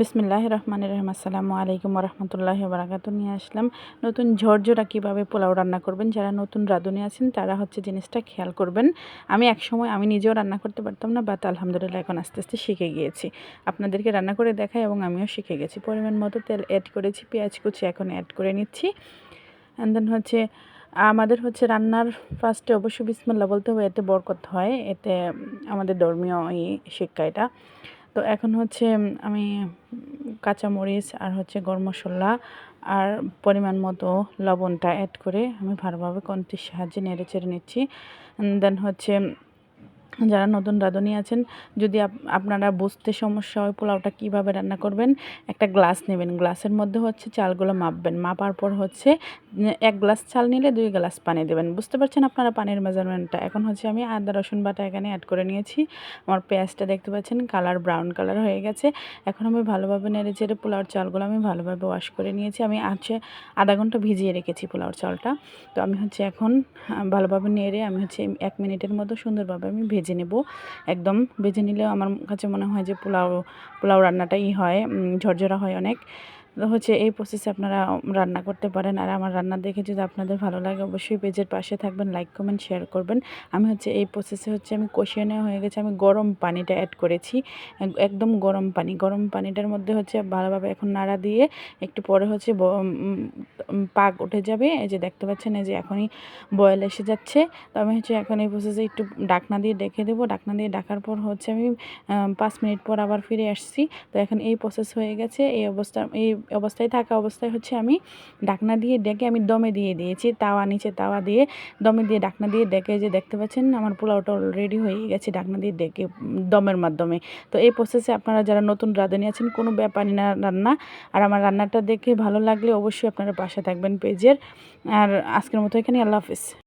বিসমিল্লাহ রহমান রহিম। আসসালামু আলাইকুম রহমতুল্লাহ বারাকাতু নিয়ে আসলাম নতুন ঝরঝরা কীভাবে পোলাও রান্না করবেন, যারা নতুন রাঁধুনি আছেন তারা হচ্ছে জিনিসটা খেয়াল করবেন। আমি এক সময় আমি নিজেও রান্না করতে পারতাম না বাট আলহামদুলিল্লাহ এখন আস্তে আস্তে শিখে গিয়েছি। আপনাদেরকে রান্না করে দেখাই এবং আমিও শিখে গেছি। পরিমাণ মতো তেল অ্যাড করেছি, পেঁয়াজ কুচি এখন অ্যাড করে নিচ্ছি। অ্যান্ড দেন হচ্ছে আমাদের হচ্ছে রান্নার ফার্স্টে অবশ্যই বিসমিল্লা বলতে হবে, এতে বরকত হয়, এতে আমাদের ধর্মীয় এই শিক্ষা এটা। তো এখন হচ্ছে আমি কাঁচামরিচ আর হচ্ছে গরম মশলা আর পরিমাণ মতো লবণটা অ্যাড করে আমি ভালোভাবে কন্তির সাহায্যে নেড়ে চেড়ে নিচ্ছি। দেন হচ্ছে যারা নতুন রাঁধুনি আছেন, যদি আপনারা বুঝতে সমস্যা হয় পোলাওটা কীভাবে রান্না করবেন, একটা গ্লাস নেবেন। গ্লাসের মধ্যে হচ্ছে চালগুলো মাপবেন। মাপার পর হচ্ছে এক গ্লাস চাল নিলে দুই গ্লাস পানি দেবেন। বুঝতে পারছেন আপনারা পানির মেজারমেন্টটা? এখন হচ্ছে আমি আদা, রসুন বাটা এখানে অ্যাড করে নিয়েছি। আমার পেঁয়াজটা দেখতে পাচ্ছেন কালার ব্রাউন কালার হয়ে গেছে। এখন আমি ভালোভাবে নেড়ে চেড়ে পোলাওর চালগুলো আমি ভালোভাবে ওয়াশ করে নিয়েছি। আমি আছে আধা ঘণ্টা ভিজিয়ে রেখেছি পোলাওর চালটা। তো আমি হচ্ছে এখন ভালোভাবে নেড়ে আমি হচ্ছে এক মিনিটের মতো সুন্দরভাবে আমি ভেজে ভেজে নেব। একদম ভেজে নিলেও আমার কাছে মনে হয় যে পোলাও পোলাও রান্নাটাই হয় ঝরঝরা হয় অনেক। হচ্ছে এই প্রসেসে আপনারা রান্না করতে পারেন। আর আমার রান্না দেখে যদি আপনাদের ভালো লাগে, অবশ্যই পেজের পাশে থাকবেন লাইক কমেন্ট শেয়ার করবেন। আমি হচ্ছে এই প্রসেসে হচ্ছে আমি কষিয়ে নেওয়া হয়ে গেছে, আমি গরম পানিটা অ্যাড করেছি। একদম গরম পানি। গরম পানিটার মধ্যে হচ্ছে ভালোভাবে এখন নাড়া দিয়ে একটু পরে হচ্ছে পাক উঠে যাবে। এই যে দেখতে পাচ্ছেন, এই যে এখনই বয়েল এসে যাচ্ছে। তো আমি হচ্ছে এখন এই প্রসেসে একটু ডাকনা দিয়ে ডেকে দেবো। ডাকনা দিয়ে ডাকার পর হচ্ছে আমি পাঁচ মিনিট পর আবার ফিরে আসছি। তো এখন এই প্রসেস হয়ে গেছে। এই অবস্থা, এই অবস্থায় থাকা অবস্থায় হচ্ছে আমি ডাকনা দিয়ে ডেকে আমি দমে দিয়ে দিয়েছি। তাওয়া, নিচে তাওয়া দিয়ে দমে দিয়ে ডাকনা দিয়ে ডেকে যে দেখতে পাচ্ছেন, আমার পোলাওটা অলরেডি হয়ে গেছে ডাকনা দিয়ে ডেকে দমের মাধ্যমে। তো এই প্রসেসে আপনারা যারা নতুন, রাঁধুনি আছেন, কোনো ব্যাপারই না রান্না। আর আমার রান্নাটা দেখে ভালো লাগলে অবশ্যই আপনারা পাশে থাকবেন পেজের। আর আজকের মতো এখানে আল্লাহ হাফিজ।